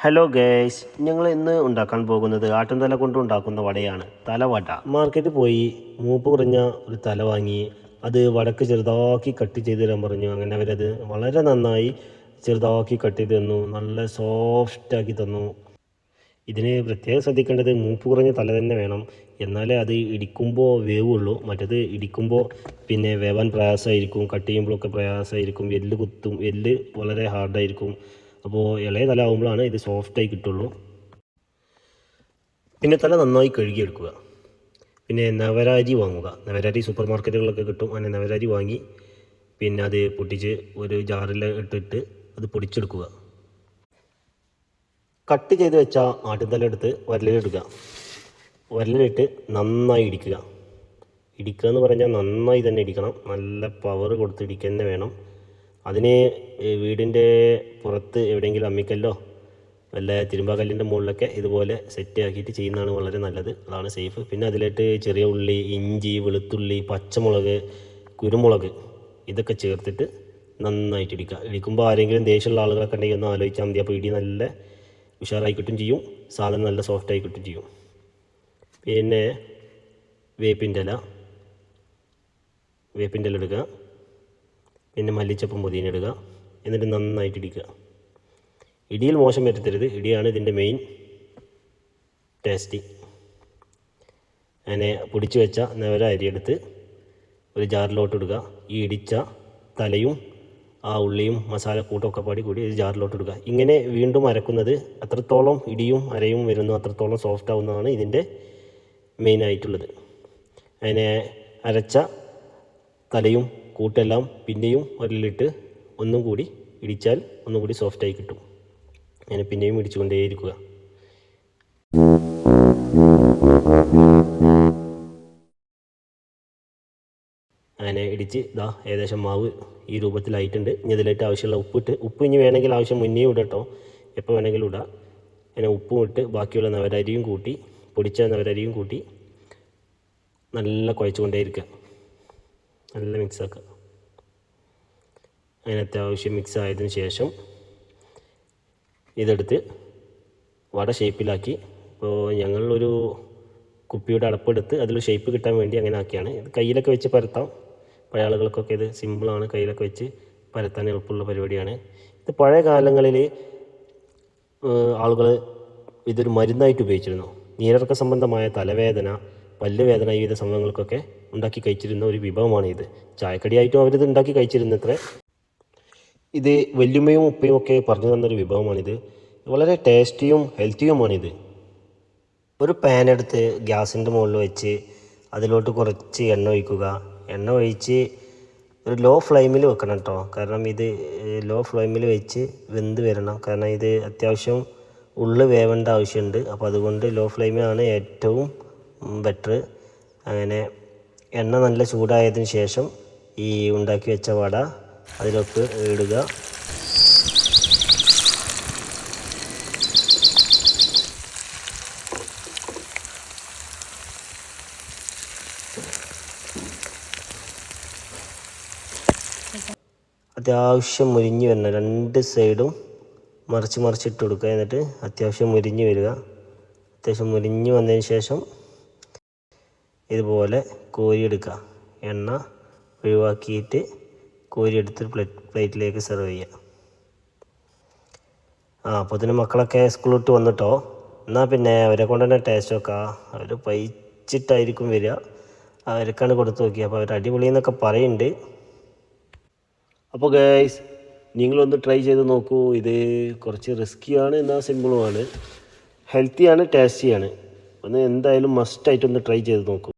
Hello guys ഞങ്ങൾ ഇന്ന് ഉണ്ടാക്കാൻ പോകുന്നത് ആട്ടിൻതല കൊണ്ട് ഉണ്ടാക്കുന്ന വടയാണ്. തലവട. മാർക്കറ്റിൽ പോയി മൂപ്പ് കുറഞ്ഞ ഒരു തല വാങ്ങി അത് വടക്ക് ചെറുതാക്കി കട്ട് ചെയ്ത് തരാൻ പറഞ്ഞു. അങ്ങനെ അവരത് വളരെ നന്നായി ചെറുതാക്കി കട്ട് ചെയ്ത് തന്നു. നല്ല സോഫ്റ്റാക്കി തന്നു. ഇതിന് പ്രത്യേകം ശ്രദ്ധിക്കേണ്ടത് മൂപ്പ് കുറഞ്ഞ തല തന്നെ വേണം. എന്നാലേ അത് ഇടിക്കുമ്പോൾ വേവുള്ളൂ. മറ്റത് ഇടിക്കുമ്പോൾ പിന്നെ വേവാൻ പ്രയാസമായിരിക്കും. കട്ട് ചെയ്യുമ്പോഴൊക്കെ പ്രയാസമായിരിക്കും. എല്ല് കുത്തും. എല്ല് വളരെ ഹാർഡായിരിക്കും അപ്പോൾ ഇളയ തല ആകുമ്പോഴാണ് ഇത് സോഫ്റ്റായി കിട്ടുള്ളൂ. പിന്നെ തല നന്നായി കഴുകിയെടുക്കുക. പിന്നെ നവരാരി വാങ്ങുക. നവരാരി സൂപ്പർ മാർക്കറ്റുകളിലൊക്കെ കിട്ടും. അങ്ങനെ നവരാരി വാങ്ങി പിന്നെ അത് പൊട്ടിച്ച് ഒരു ജാറിൽ ഇട്ടിട്ട് അത് പൊടിച്ചെടുക്കുക. കട്ട് ചെയ്ത് വെച്ച ആട്ടുതല എടുത്ത് വരലിലിടുക. വരലിലിട്ട് നന്നായി ഇടിക്കുക. ഇടിക്കുക എന്ന് പറഞ്ഞാൽ നന്നായി തന്നെ ഇടിക്കണം. നല്ല പവർ കൊടുത്ത് ഇടിക്കുക തന്നെ വേണം. അതിന് വീടിന്റെ പുറത്ത് എവിടെയെങ്കിലും അമ്മിക്കല്ലോ വല്ല തിരുമ്പാക്കല്ലിന്റെ മുകളിലൊക്കെ ഇതുപോലെ സെറ്റ് ആക്കിയിട്ട് ചെയ്യുന്നതാണ് വളരെ നല്ലത്. അതാണ് സേഫ് പിന്നെ അതിലേക്ക് ചെറിയ ഉള്ളി ഇഞ്ചി വെളുത്തുള്ളി പച്ചമുളക് കുരുമുളക് ഇതൊക്കെ ചേർത്തിട്ട് നന്നായിട്ട് ഇടിക്കുക ഇടിക്കുമ്പോൾ ആരെങ്കിലും ദേഷ്യമുള്ള ആളുകളൊക്കെ ഉണ്ടെങ്കിൽ ഒന്ന് ആലോചിച്ചാൽ മതി. അപ്പോൾ ഇടി നല്ല ഉഷാറായി കിട്ടും ചെയ്യും. സാധനം നല്ല സോഫ്റ്റായി കിട്ടും ചെയ്യും. പിന്നെ വേപ്പിന്റെ ഇല. വേപ്പിന്റെ ഇല എടുക്കുക പിന്നെ മല്ലിച്ചപ്പും പുതിന ഇടുക. എന്നിട്ട് നന്നായിട്ട് ഇടിക്കുക. ഇടിയിൽ മോശം വരുത്തരുത് ഇടിയാണ് ഇതിന്റെ മെയിൻ ടേസ്റ്റി അങ്ങനെ പൊടിച്ചു വെച്ച നവര അരിയെടുത്ത് ഒരു ജാറിലോട്ട് ഇടുക. ഈ ഇടിച്ച തലയും ആ ഉള്ളിയും മസാല കൂട്ടൊക്കെ പാടി കൂടി ഒരു ജാറിലോട്ട് ഇടുക. ഇങ്ങനെ വീണ്ടും അരക്കുന്നത് അത്രത്തോളം ഇടിയും അരയും വരുന്നു അത്രത്തോളം സോഫ്റ്റ് ആവുന്നതാണ് ഇതിന്റെ മെയിൻ ആയിട്ടുള്ളത്. അതിനെ അരച്ച തലയും കൂട്ടെല്ലാം പിന്നെയും ഒരലിട്ട് ഒന്നും കൂടി ഇടിച്ചാൽ ഒന്നും കൂടി സോഫ്റ്റായി കിട്ടും. അങ്ങനെ പിന്നെയും ഇടിച്ചുകൊണ്ടേയിരിക്കുക. അങ്ങനെ ഇടിച്ച് ഇതാ ഏകദേശം മാവ് ഈ രൂപത്തിലായിട്ടുണ്ട്. ഇനി ഇതിലേക്ക് ആവശ്യമുള്ള ഉപ്പിട്ട് ഉപ്പ് ഇനി വേണമെങ്കിൽ ആവശ്യം മുന്നേ ഇടട്ടോ. എപ്പോൾ വേണമെങ്കിലും ഇടാം. അങ്ങനെ ഉപ്പും ഇട്ട് ബാക്കിയുള്ള നവരരിയും കൂട്ടി പൊടിച്ച നവരരിയും കൂട്ടി നല്ല കുഴച്ചുകൊണ്ടേയിരിക്കുക. നല്ല മിക്സാക്കുക അതിന് അത്യാവശ്യം മിക്സ് ആയതിനു ശേഷം ഇതെടുത്ത് വട ഷേപ്പിലാക്കി ഇപ്പോൾ ഞങ്ങളൊരു കുപ്പിയുടെ അടപ്പെടുത്ത് അതിൽ ഷേപ്പ് കിട്ടാൻ വേണ്ടി അങ്ങനെ ആക്കിയാണ്. ഇത് കയ്യിലൊക്കെ വെച്ച് പരത്താം. പഴയ ആളുകൾക്കൊക്കെ ഇത് സിമ്പിളാണ് കയ്യിലൊക്കെ വെച്ച് പരത്താൻ എളുപ്പമുള്ള പരിപാടിയാണ്. ഇത് പഴയ കാലങ്ങളിൽ ആളുകൾ ഇതൊരു മരുന്നായിട്ട് ഉപയോഗിച്ചിരുന്നു. നീരിറക്ക സംബന്ധമായ തലവേദന പല്ലുവേദന ഈ വിധ സംഭവങ്ങൾക്കൊക്കെ ഉണ്ടാക്കി കഴിച്ചിരുന്ന ഒരു വിഭവമാണ് ഇത് ചായക്കടിയായിട്ടും അവരിത് ഉണ്ടാക്കി കഴിച്ചിരുന്നത്രേ. ഇത് വല്യുമ്മയും ഉപ്പയും ഒക്കെ പറഞ്ഞു തന്നൊരു വിഭവമാണിത്. വളരെ ടേസ്റ്റിയും ഹെൽത്തിയുമാണിത്. ഒരു പാൻ എടുത്ത് ഗ്യാസിന്റെ മുകളിൽ വെച്ച് അതിലോട്ട് കുറച്ച് എണ്ണ ഒഴിക്കുക. എണ്ണ ഒഴിച്ച് ഒരു ലോ ഫ്ലെയിമിൽ വെക്കണം കേട്ടോ കാരണം ഇത് ലോ ഫ്ലെയിമിൽ വെച്ച് വെന്ത് വരണം. കാരണം ഇത് അത്യാവശ്യം ഉള്ളു വേവേണ്ട ആവശ്യമുണ്ട് അപ്പോൾ അതുകൊണ്ട് ലോ ഫ്ലെയിമാണ് ഏറ്റവും ബെറ്റർ. അങ്ങനെ എണ്ണ നല്ല ചൂടായതിന് ശേഷം ഈ ഉണ്ടാക്കി വെച്ച വട അതിലൊക്കെ ഇടുക. അത്യാവശ്യം മുരിഞ്ഞ് വരണം. രണ്ട് സൈഡും മറിച്ച് മറിച്ചിട്ട് കൊടുക്കുക. എന്നിട്ട് അത്യാവശ്യം മുരിഞ്ഞ് വരിക. അത്യാവശ്യം മുരിഞ്ഞ് വന്നതിന് ശേഷം ഇതുപോലെ കോരിയെടുക്കുക. എണ്ണ ഒഴിവാക്കിയിട്ട് കോരിയെടുത്ത് പ്ലേറ്റ് പ്ലേറ്റിലേക്ക് സെർവ് ചെയ്യുക. ആ അപ്പോൾ ഇതിന് മക്കളൊക്കെ സ്കൂൾ വിട്ട് വന്നിട്ടോ? എന്നാൽ പിന്നെ അവരെ കൊണ്ട് തന്നെ ടേസ്റ്റ് നോക്കുക അവർ പയിച്ചിട്ടായിരിക്കും വരിക. അവർക്കാണ് കൊടുത്തു നോക്കി അപ്പോൾ അവർ അടിപൊളി എന്നൊക്കെ പറയുന്നുണ്ട് അപ്പോൾ ഗൈസ് നിങ്ങളൊന്ന് ട്രൈ ചെയ്ത് നോക്കൂ. ഇത് കുറച്ച് റിസ്ക്കിയാണ് എന്നാൽ സിമ്പിളുമാണ് ഹെൽത്തിയാണ് ടേസ്റ്റിയാണ് ഒന്ന് എന്തായാലും മസ്റ്റായിട്ടൊന്ന് ട്രൈ ചെയ്ത് നോക്കൂ.